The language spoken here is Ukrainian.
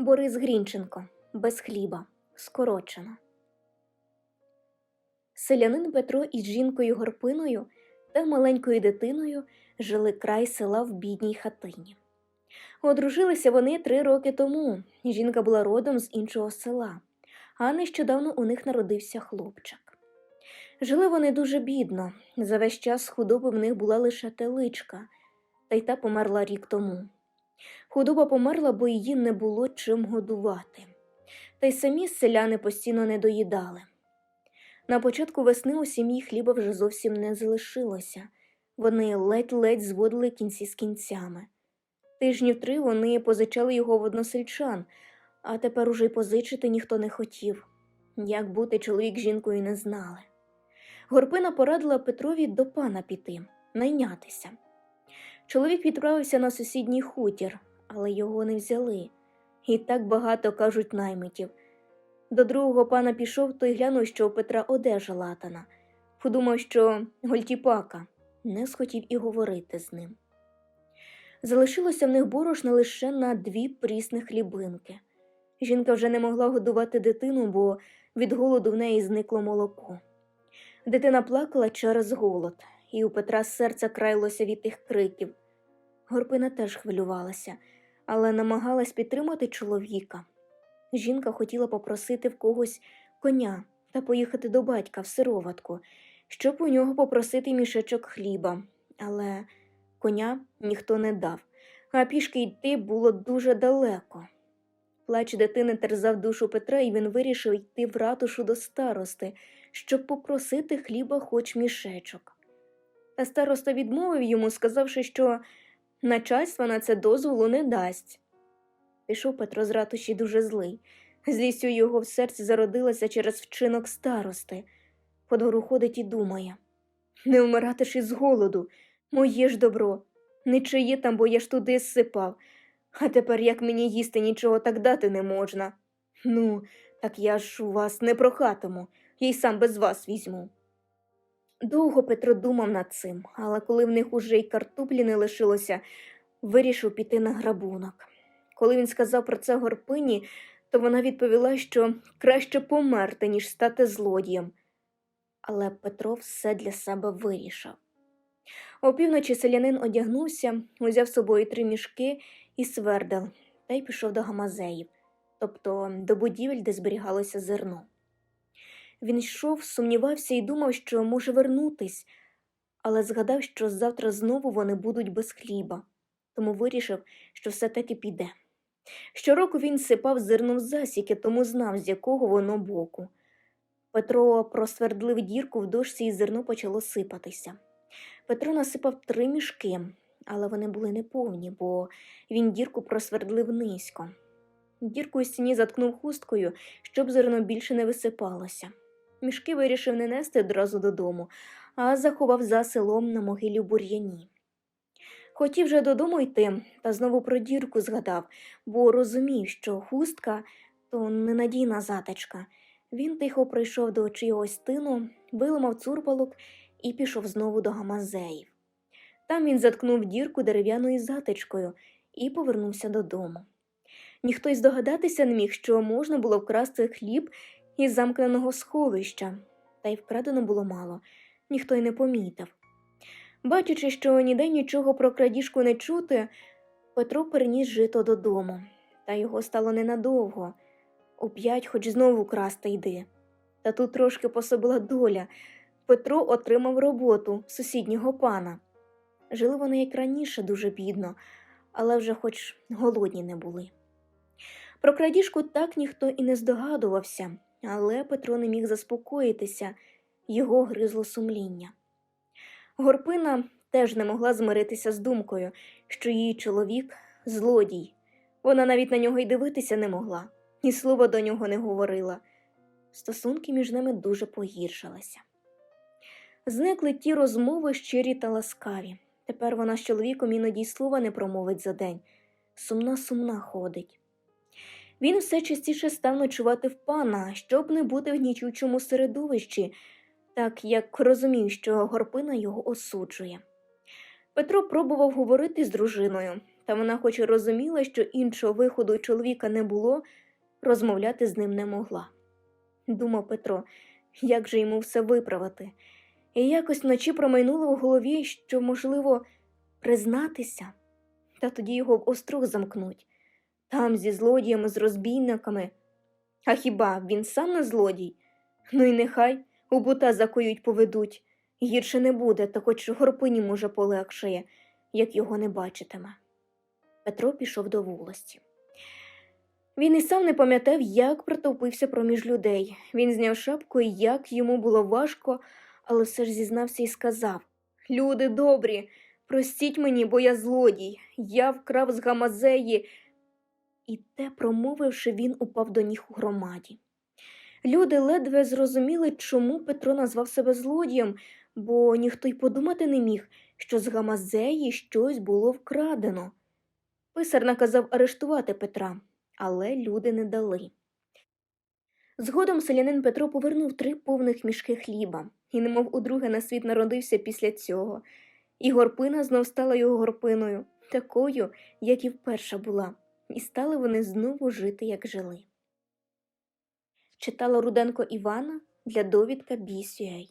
Борис Грінченко без хліба. Скорочено. Селянин Петро із жінкою Горпиною та маленькою дитиною жили край села в бідній хатині. Одружилися вони три роки тому. Жінка була родом з іншого села, а нещодавно у них народився хлопчик. Жили вони дуже бідно. За весь час худоби в них була лише теличка, та й та померла рік тому. Худоба померла, бо її не було чим годувати. Та й самі селяни постійно не доїдали. На початку весни у сім'ї хліба вже зовсім не залишилося. Вони ледь-ледь зводили кінці з кінцями. Тижнів три вони позичали його в односельчан, а тепер уже й позичити ніхто не хотів. Як бути чоловік жінкою не знали. Горпина порадила Петрові до пана піти, найнятися. Чоловік відправився на сусідній хутір, але його не взяли. І так багато кажуть наймитів. До другого пана пішов, той глянув, що у Петра одежа латана. Подумав, що гольтіпака, не схотів і говорити з ним. Залишилося в них борошна лише на дві прісних хлібинки. Жінка вже не могла годувати дитину, бо від голоду в неї зникло молоко. Дитина плакала через голод, і у Петра серце країлося від тих криків. Горпина теж хвилювалася, але намагалась підтримати чоловіка. Жінка хотіла попросити в когось коня та поїхати до батька в сироватку, щоб у нього попросити мішечок хліба, але коня ніхто не дав, а пішки йти було дуже далеко. Плач дитини терзав душу Петра, і він вирішив йти в ратушу до старости, щоб попросити хліба хоч мішечок. Та староста відмовив йому, сказавши, що начальство на це дозволу не дасть. Пішов Петро з ратуші дуже злий. Злістю його в серці зародилася через вчинок старости. По двору ходить і думає не вмирати ж із голоду, моє ж добро, нічиє там, бо я ж туди зсипав. А тепер як мені їсти нічого так дати не можна. Ну, так я ж вас не прохатиму, я й сам без вас візьму. Довго Петро думав над цим, але коли в них уже й картоплі не лишилося, вирішив піти на грабунок. Коли він сказав про це горпині, то вона відповіла, що краще померти, ніж стати злодієм. Але Петро все для себе вирішив. Опівночі селянин одягнувся, узяв з собою три мішки і свердел та й пішов до гамазеїв, тобто до будівель, де зберігалося зерно. Він йшов, сумнівався і думав, що може вернутись, але згадав, що завтра знову вони будуть без хліба, тому вирішив, що все таки піде. Щороку він сипав зерно в засіки, тому знав, з якого воно боку. Петро просвердлив дірку в дошці і зерно почало сипатися. Петро насипав три мішки, але вони були неповні, бо він дірку просвердлив низько. Дірку у стіні заткнув хусткою, щоб зерно більше не висипалося. Мішки вирішив не нести одразу додому, а заховав за селом на могилі бур'яні. Хотів вже додому йти, та знову про дірку згадав, бо розумів, що хустка то ненадійна затичка. Він тихо прийшов до чийогось тину, виламав цурпалок і пішов знову до гамазеїв. Там він заткнув дірку дерев'яною затичкою і повернувся додому. Ніхто й здогадатися не міг, що можна було вкрасти хліб із замкненого сховища, та й вкрадено було мало, ніхто й не помітив. Бачачи, що ніде нічого про крадіжку не чути, Петро переніс жито додому, та його стало ненадовго. Оп'ять хоч знову красти йди. Та тут трошки пособила доля. Петро отримав роботу сусіднього пана. Жили вони як раніше дуже бідно, але вже хоч голодні не були. Про крадіжку так ніхто і не здогадувався, але Петро не міг заспокоїтися, його гризло сумління. Горпина теж не могла змиритися з думкою, що її чоловік злодій. Вона навіть на нього й дивитися не могла, ні слова до нього не говорила. Стосунки між ними дуже погіршилися. Зникли ті розмови щирі та ласкаві. Тепер вона з чоловіком іноді й слова не промовить за день. Сумна сумна ходить. Він все частіше став ночувати в пана, щоб не бути в нічучому середовищі, так як розумів, що горпина його осуджує. Петро пробував говорити з дружиною, та вона, хоч і розуміла, що іншого виходу чоловіка не було, розмовляти з ним не могла. Думав Петро, як же йому все виправити. І якось вночі промайнуло в голові, що, можливо, признатися, та тоді його в острог замкнуть. Там зі злодіями, з розбійниками. А хіба він сам не злодій? Ну і нехай у бута закоють поведуть. Гірше не буде, та хоч горпині, може, полегшає, як його не бачитиме. Петро пішов до волості. Він і сам не пам'ятав, як протовпився проміж людей. Він зняв шапку, і як йому було важко, але все ж зізнався і сказав Люди добрі, простіть мені, бо я злодій, я вкрав з гамазеї. І те, промовивши, він упав до ніг у громаді. Люди ледве зрозуміли, чому Петро назвав себе злодієм, бо ніхто й подумати не міг, що з гамазеї щось було вкрадено. Писар наказав арештувати Петра, але люди не дали. Згодом селянин Петро повернув три повних мішки хліба, і немов удруге на світ народився після цього. І горпина знов стала його горпиною, такою, як і вперше була, і стали вони знову жити, як жили. Читала Руденко Івана для довідка BCA.